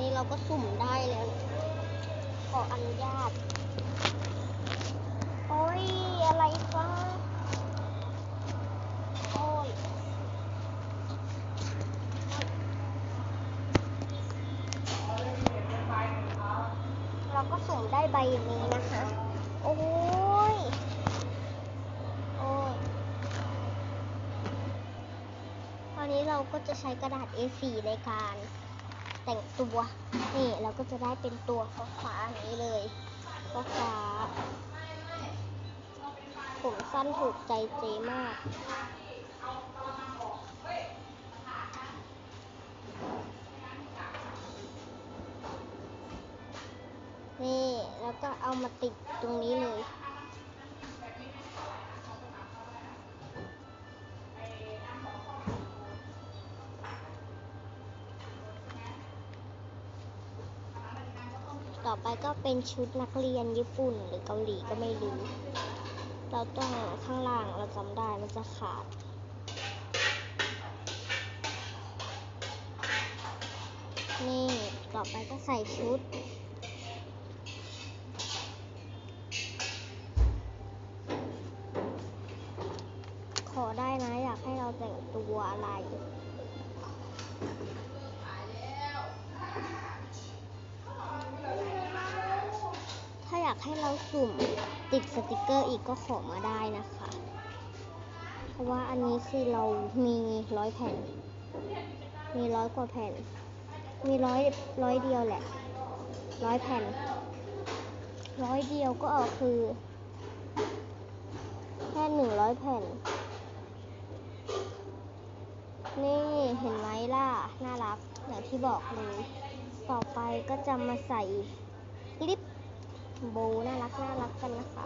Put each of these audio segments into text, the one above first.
นี้เราก็สุ่มได้แล้ว ขออนุญาต โอ้ย อะไรฟ้าโอ้ยเราก็สุ่มได้ใบนี้นะคะ โอ้ย โอ้ย ตอนนี้เราก็จะใช้กระดาษ A4 ในการ แต่งตัว นี่เราก็จะได้เป็นตัวฟ้าๆอย่างนี้เลยฟ้าๆผมสั้นถูกใจเจมาก นี่ แล้วก็เอามาติดตรงนี้เลย ต่อไปก็เป็นชุดนักเรียนญี่ปุ่นหรือเกาหลีก็ไม่รู้ เราต้องข้างล่างเราจำได้มันจะขาด นี่ ต่อไปก็ใส่ชุดขอได้นะ อยากให้เราแต่งตัวอะไราอยาก ให้เราสุ่มติดสติกเกอร์อีกก็ขอมาได้นะคะ เพราะว่าอันนี้คือเรามีร้อยแผ่น มีร้อยกว่าแผ่น มีร้อยร้อยเดียวแหละ ร้อยแผ่น ร้อยเดียวก็คือ แค่หนึ่งร้อยแผ่น นี่เห็นไหมล่ะ น่ารักอย่างที่บอกเลย ต่อไปก็จะมาใส่ลิป โบน่ารักน่ารักกันนะคะ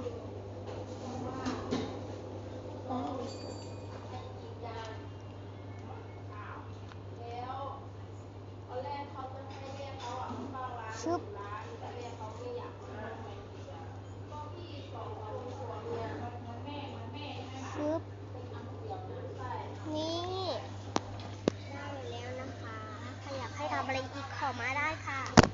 ชื่ได้แล้นะคอยากให้ทำอะไรอีกขอมาได้ค่ะ